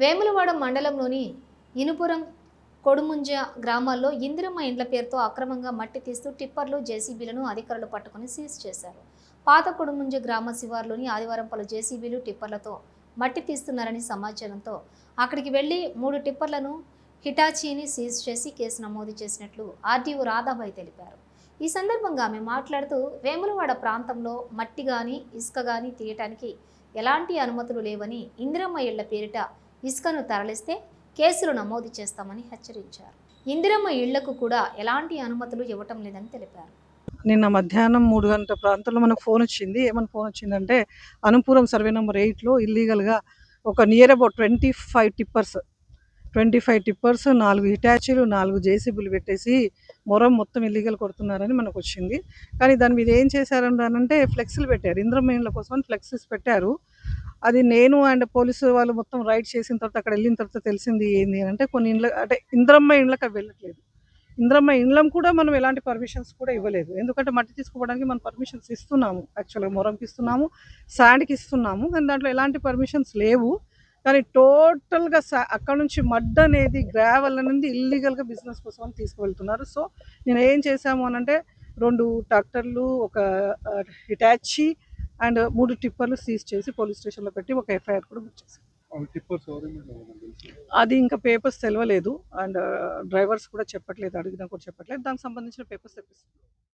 వేములవాడ మండలంలోని ఇనుపురం కొడుముంజ గ్రామాల్లో ఇందిరమ్మ ఇండ్ల పేరుతో అక్రమంగా మట్టి తీస్తూ టిప్పర్లు జేసీబీలను అధికారులు పట్టుకుని సీజ్ చేశారు. పాత కొడుముంజ గ్రామ శివార్లోని ఆదివారం పలు జేసీబీలు టిప్పర్లతో మట్టి తీస్తున్నారని సమాచారంతో అక్కడికి వెళ్ళి మూడు టిప్పర్లను హిటాచీని సీజ్ చేసి కేసు నమోదు చేసినట్లు ఆర్డీఓ రాధాబాయి తెలిపారు. ఈ సందర్భంగా ఆమె మాట్లాడుతూ వేములవాడ ప్రాంతంలో మట్టి గాని ఇసుక గాని తీయటానికి ఎలాంటి అనుమతులు లేవని ఇందిరమ్మ ఇళ్ళ పేరిట ఇసుకను తరలిస్తే కేసులు నమోదు చేస్తామని హెచ్చరించారు. ఇందిరమ్మ ఇళ్ళకు కూడా ఎలాంటి అనుమతులు ఇవ్వటం లేదని తెలిపారు. నిన్న మధ్యాహ్నం మూడు గంటల ప్రాంతంలో మనకు ఫోన్ వచ్చింది. ఏమని ఫోన్ వచ్చిందంటే అనుపురం సర్వే నెంబర్ ఎయిట్లో ఇల్లీగల్గా ఒక near about twenty five tippers twenty five tippers నాలుగు హిటాచీలు నాలుగు జేసీబీలు పెట్టేసి మొరం మొత్తం ఇల్లీగల్ కొడుతున్నారని మనకు వచ్చింది. కానీ దాని మీద ఏం చేశారంటే ఫ్లెక్స్లు పెట్టారు. ఇంద్రమ్మ కోసం ఫ్లెక్సీస్ పెట్టారు. అది నేను అండ్ పోలీసు వాళ్ళు మొత్తం రైడ్ చేసిన తర్వాత అక్కడ వెళ్ళిన తర్వాత తెలిసింది ఏంది అని అంటే కొన్ని ఇండ్ల అంటే ఇంద్రమ్మ ఇండ్లకు అవి వెళ్ళట్లేదు. ఇంద్రమ్మ ఇండ్లం కూడా మనం ఎలాంటి పర్మిషన్స్ కూడా ఇవ్వలేదు. ఎందుకంటే మట్టి తీసుకోవడానికి మనం పర్మిషన్స్ ఇస్తున్నాము. యాక్చువల్గా మొరంకి ఇస్తున్నాము శాండ్కి ఇస్తున్నాము. కానీ దాంట్లో ఎలాంటి పర్మిషన్స్ లేవు. కానీ టోటల్గా సా అక్కడ నుంచి మడ్ అనేది గ్రావెల్ అనేది ఇల్లీగల్గా బిజినెస్ కోసం అని తీసుకువెళ్తున్నారు. సో నేను ఏం చేశాము అని అంటే రెండు ట్రాక్టర్లు ఒక హిటాచి అండ్ మూడు టిప్పర్లు సీజ్ చేసి పోలీస్ స్టేషన్లో పెట్టి ఒక ఎఫ్ఐఆర్ కూడా బుక్ తెలుసు? అది ఇంకా పేపర్స్ తెలియలేదు అండ్ డ్రైవర్స్ కూడా చెప్పట్లేదు అడిగినా కూడా చెప్పట్లేదు. దానికి సంబంధించిన పేపర్స్ తెప్పిస్తాం